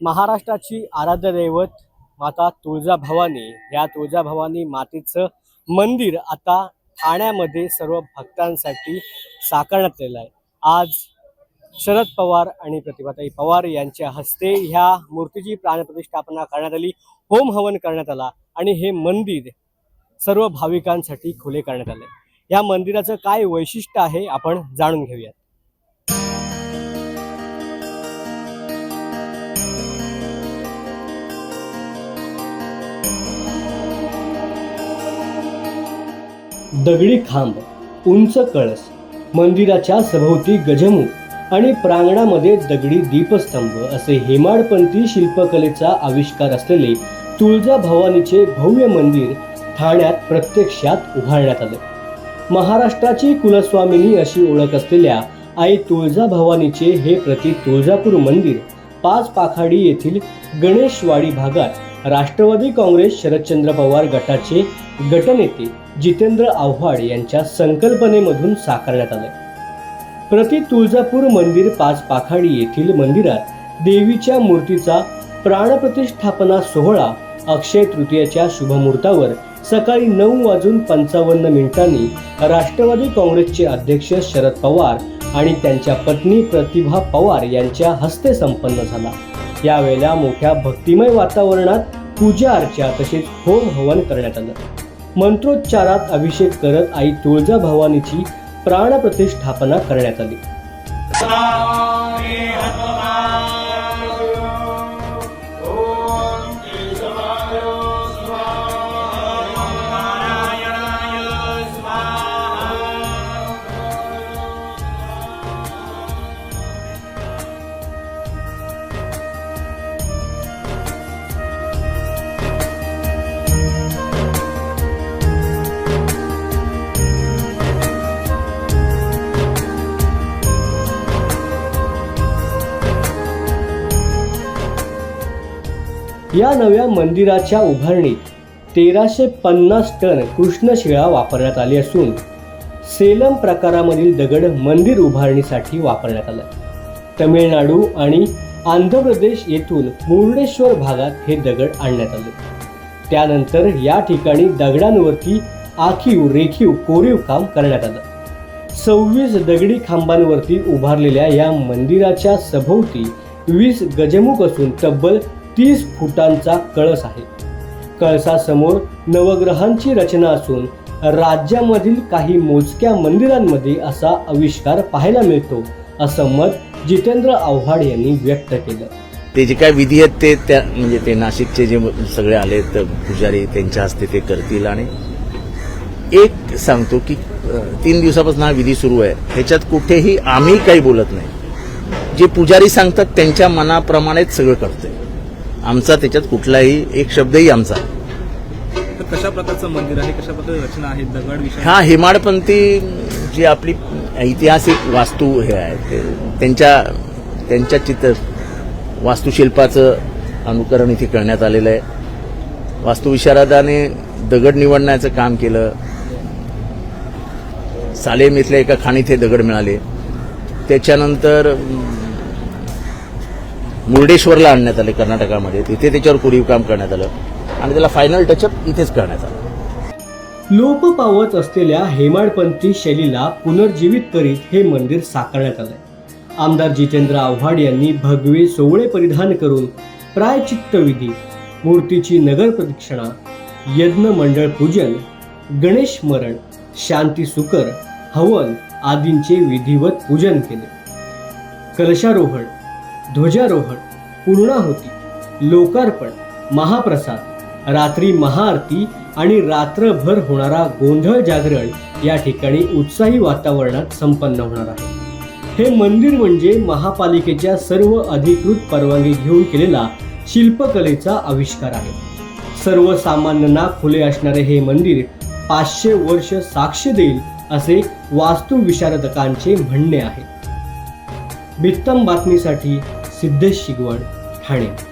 महाराष्ट्राची आराध्य दैवत माता तुळजाभवानी या तुळजाभवानी मातेचं मंदिर आता ठाण्यामध्ये सर्व भक्तांसाठी साकारण्यात आलेलं आहे. आज शरद पवार आणि प्रतिभाताई पवार यांच्या हस्ते ह्या मूर्तीची प्राणप्रतिष्ठापना करण्यात आली होम हवन करण्यात आला आणि हे मंदिर सर्व भाविकांसाठी खुले करण्यात आले. या मंदिराचं काय वैशिष्ट्य आहे आपण जाणून घेऊयात. दगडी खांब उंच कळस मंदिराच्या सभोवती गजमुख आणि प्रांगणामध्ये दगडी दीपस्तंभ असे हेमाडपंथी शिल्पकलेचा आविष्कार असलेले तुळजा भवानीचे भव्य मंदिर ठाण्यात प्रत्यक्षात उभारण्यात आले. महाराष्ट्राची कुलस्वामिनी अशी ओळख असलेल्या आई तुळजा भवानीचे हे प्रति तुळजापूर मंदिर पाच पाखाडी येथील गणेशवाडी भागात राष्ट्रवादी काँग्रेस शरदचंद्र पवार गटाचे गटनेते जितेंद्र आव्हाड यांच्या संकल्पनेमधून साकारण्यात आले. प्रति तुळजापूर मंदिर पाच पाखाडी येथील मंदिरात देवीच्या मूर्तीचा प्राणप्रतिष्ठापना सोहळा अक्षय तृतीयाच्या शुभमुहूर्तावर सकाळी नऊ वाजून पंचावन्न मिनिटांनी राष्ट्रवादी काँग्रेसचे अध्यक्ष शरद पवार आणि त्यांच्या पत्नी प्रतिभा पवार यांच्या हस्ते संपन्न झाला. यावेळेला मोठ्या भक्तिमय वातावरणात पूजा अर्चा तसेच होम हवन करण्यात आलं. मंत्रोच्चारात अभिषेक करत आई तुळजा भवानीची प्राणप्रतिष्ठापना करण्यात आली. या नव्या मंदिराच्या उभारणीत तेराशे पन्नास टन कृष्णशिळा वापरण्यात आली असून सेलम प्रकारामधील दगड मंदिर उभारणीसाठी वापरण्यात आला. तमिळनाडू आणि आंध्र प्रदेश येथून मुर्डेश्वर भागात हे दगड आणण्यात आले. त्यानंतर या ठिकाणी दगडांवरती आखीव रेखीव कोरीव काम करण्यात आलं. सव्वीस दगडी खांबांवरती उभारलेल्या या मंदिराच्या सभोवती वीस गजमुख असून तब्बल तीस फुटांचा कळस आहे. कळसासमोर नवग्रहांची रचना असून राज्यामधील काही मोजक्या मंदिरांमध्ये असा आविष्कार पाहायला मिळतो असं मत जितेंद्र आव्हाड यांनी व्यक्त केलं. ते जे काय विधी आहेत ते त्या म्हणजे ते नाशिकचे जे सगळे आले पुजारी त्यांच्या हस्ते ते करतील आणि एक सांगतो की तीन दिवसापासून हा विधी सुरू आहे. ह्याच्यात कुठेही आम्ही काही बोलत नाही. जे पुजारी सांगतात त्यांच्या मनाप्रमाणेच सगळं करतोय. आमचा त्याच्यात कुठलाही एक शब्दही आमचा. कशा प्रकारचं मंदिर आहे? कशा प्रकारची रचना आहे? दगड विषय? हा हेमाडपंथी जी आपली ऐतिहासिक वास्तू हे आहे त्यांच्या त्यांच्या चित्र वास्तुशिल्पाचं अनुकरण इथे करण्यात आलेलं आहे. वास्तुविशारदाने दगड निवडण्याचं काम केलं. सालेम इथल्या एका खाणीत हे दगड मिळाले. त्याच्यानंतर मुर्डेश्वरला आणण्यात आले कर्नाटकामध्ये. तिथे त्याच्यावर कोरीव काम करण्यात आलं. आणि त्याला फायनल टचअप इथेच करण्यात आलं. लोप पावत असलेल्या हेमाडपंथी शैलीला पुनर्जीवित करीत हे मंदिर साकारण्यात आलंय. आमदार जितेंद्र आव्हाड यांनी भगवे सोवळे परिधान करून प्रायचित्त विधी मूर्तीची नगर प्रदक्षिणा यज्ञ मंडळ पूजन गणेश मरण शांती सुकर हवन आदींचे विधिवत पूजन केले. कलशारोहण ध्वजारोहण पूर्णाहुती लोकार्पण महाप्रसाद रात्री महाआरती आणि रात्रभर होणारा गोंधळ जागरण या ठिकाणी उत्साही वातावरणात संपन्न होणार आहे. हे मंदिर म्हणजे महापालिकेच्या सर्व अधिकृत परवानगी घेऊन केलेला शिल्पकलेचा आविष्कार आहे. सर्वसामान्यांना खुले असणारे हे मंदिर पाचशे वर्ष साक्ष देईल असे वास्तुविशारदकांचे म्हणणे आहे. बित्तम बातमीसाठी सिद्धेश शिगवड ठाणे.